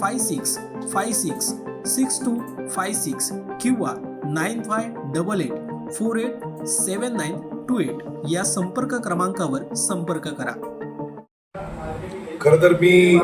five six five six six two five six किंवा nine five double eight four eight seven nine two eight या संपर्क क्रमांकावर संपर्क करा. खरं तर मी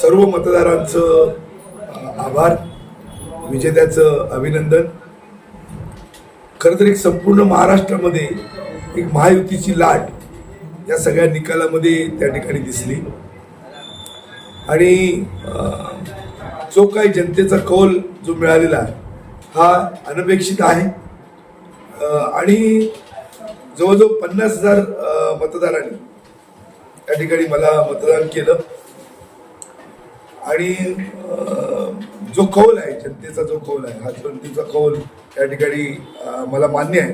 सर्व मतदारांचं आभार विजेत्याचं अभिनंदन. खरं तर एक संपूर्ण महाराष्ट्रामध्ये एक महायुतीची लाट या सगळ्या निकालामध्ये त्या ठिकाणी दिसली. आणि जो काही जनतेचा कौल जो मिळालेला आहे हा अनपेक्षित आहे. आणि जवळजवळ पन्नास हजार मतदारांनी त्या ठिकाणी मला मतदान केलं. आणि जो कौल आहे जनतेचा जो कौल आहे हा जनतेचा कौल त्या ठिकाणी मला मान्य आहे.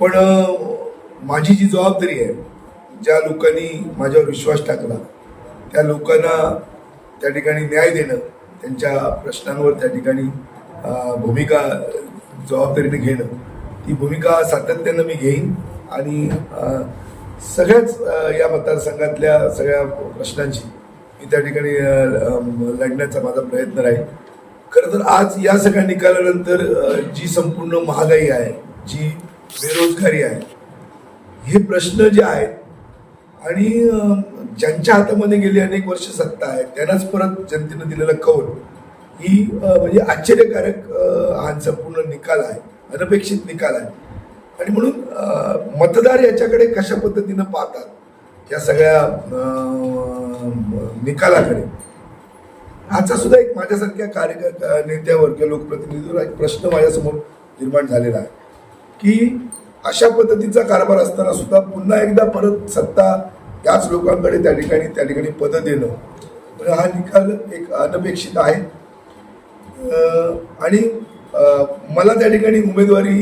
पण माझी जी जबाबदारी आहे ज्या लोकांनी माझ्यावर विश्वास टाकला त्या लोकांना त्या ठिकाणी न्याय देणं त्यांच्या प्रश्नांवर त्या ठिकाणी भूमिका जबाबदारीने घेणं ती भूमिका सातत्यानं मी घेईन. आणि सगळ्याच या मतदारसंघातल्या सगळ्या प्रश्नांची मी त्या ठिकाणी लढण्याचा माझा प्रयत्न राहील. खरं तर आज या सगळ्या निकालानंतर जी संपूर्ण महागाई आहे जी बेरोजगारी आहे हे प्रश्न जे आहेत आणि ज्यांच्या हातामध्ये गेली अनेक वर्ष सत्ता आहे त्यांनाच परत जनतेनं दिलेला कौल. ही म्हणजे आश्चर्यकारक हा संपूर्ण निकाल आहे अनपेक्षित निकाल आहे. आणि म्हणून मतदार याच्याकडे कशा पद्धतीनं पाहतात? या सगळ्या निकालाकडे. आजचा सुद्धा एक माझ्यासारख्या कार्य नेत्यावर किंवा लोकप्रतिनिधीवर एक प्रश्न माझ्यासमोर निर्माण झालेला आहे की अशा पद्धतीचा कारभार असताना सुद्धा पुन्हा एकदा परत सत्ता त्याच लोकांकडे त्या ठिकाणी त्या ठिकाणी पदं देणं. तर हा निकाल एक अनपेक्षित आहे. आणि मला त्या ठिकाणी उमेदवारी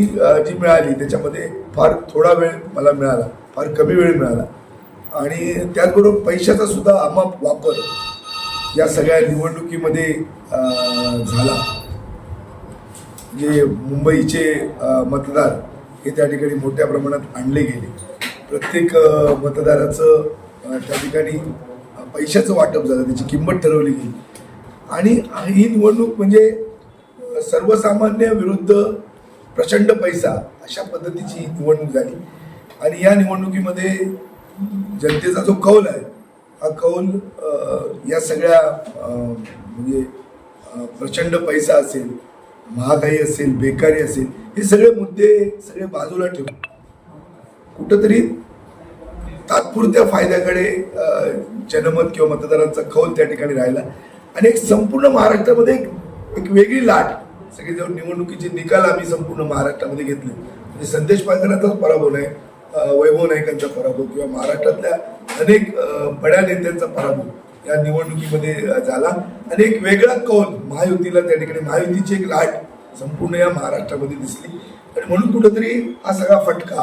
जी मिळाली त्याच्यामध्ये फार थोडा वेळ मला मिळाला. फार कमी वेळ मिळाला. आणि त्याचबरोबर पैशाचा सुद्धा अमाप वापर या सगळ्या निवडणुकीमध्ये झाला. जे मुंबईचे मतदार हे त्या ठिकाणी मोठ्या प्रमाणात आणले गेले. प्रत्येक मतदाराचं त्या ठिकाणी पैशाचं वाटप झालं त्याची किंमत ठरवली गेली. आणि ही निवडणूक म्हणजे सर्वसामान्य विरुद्ध प्रचंड पैसा अशा पद्धतीची निवडणूक झाली. आणि या निवडणुकीमध्ये जनतेचा जो कौल आहे हा कौल या सगळ्या म्हणजे प्रचंड पैसा असेल महागाई असेल बेकारी असेल हे सगळे मुद्दे सगळे बाजूला ठेवून कुठंतरी तात्पुरत्या फायद्याकडे जनमत किंवा मतदारांचा कौल त्या ठिकाणी राहिला. आणि एक संपूर्ण महाराष्ट्रामध्ये एक एक वेगळी लाट सगळे निवडणुकीचे निकाल आम्ही संपूर्ण महाराष्ट्रामध्ये घेतले. म्हणजे संदेश पायकरांचाच पराभव नाही वैभव नाईकांचा पराभव किंवा महाराष्ट्रातल्या अनेक बड्या नेत्यांचा पराभव. या निवडणुकीमध्ये झाला. आणि एक वेगळा कौल महायुतीला त्या ठिकाणी महायुतीची एक लाट संपूर्ण या महाराष्ट्रामध्ये दिसली. आणि म्हणून कुठंतरी हा सगळा फटका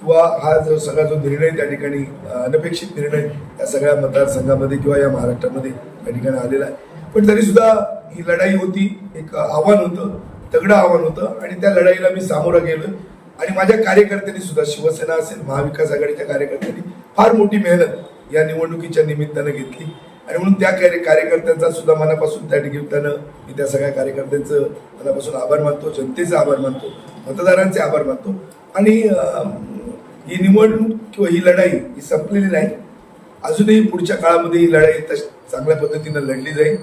किंवा हा जो सगळा जो निर्णय त्या ठिकाणी अनपेक्षित निर्णय या सगळ्या मतदारसंघामध्ये किंवा या महाराष्ट्रामध्ये त्या ठिकाणी आलेला आहे. पण तरी सुद्धा ही लढाई होती एक आव्हान होतं तगडं आव्हान होतं. आणि त्या लढाईला मी सामोरं गेलो. आणि माझ्या कार्यकर्त्यांनी सुद्धा शिवसेना असेल महाविकास आघाडीच्या कार्यकर्त्यांनी फार मोठी मेहनत या निवडणुकीच्या निमित्तानं घेतली. आणि म्हणून त्या कार्य कार्यकर्त्यांचा सुद्धा मनापासून त्या निमित्तानं मी त्या सगळ्या कार्यकर्त्यांचं मनापासून आभार मानतो जनतेचे आभार मानतो मतदारांचे आभार मानतो. आणि ही निवडणूक किंवा ही लढाई ही संपलेली नाही. अजूनही पुढच्या काळामध्ये ही लढाई तश चांगल्या पद्धतीनं लढली जाईल.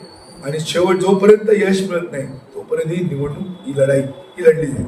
आणि शेवट जोपर्यंत यश मिळत नाही तोपर्यंत ही निवडणूक ही लढाई ही लढली जाईल.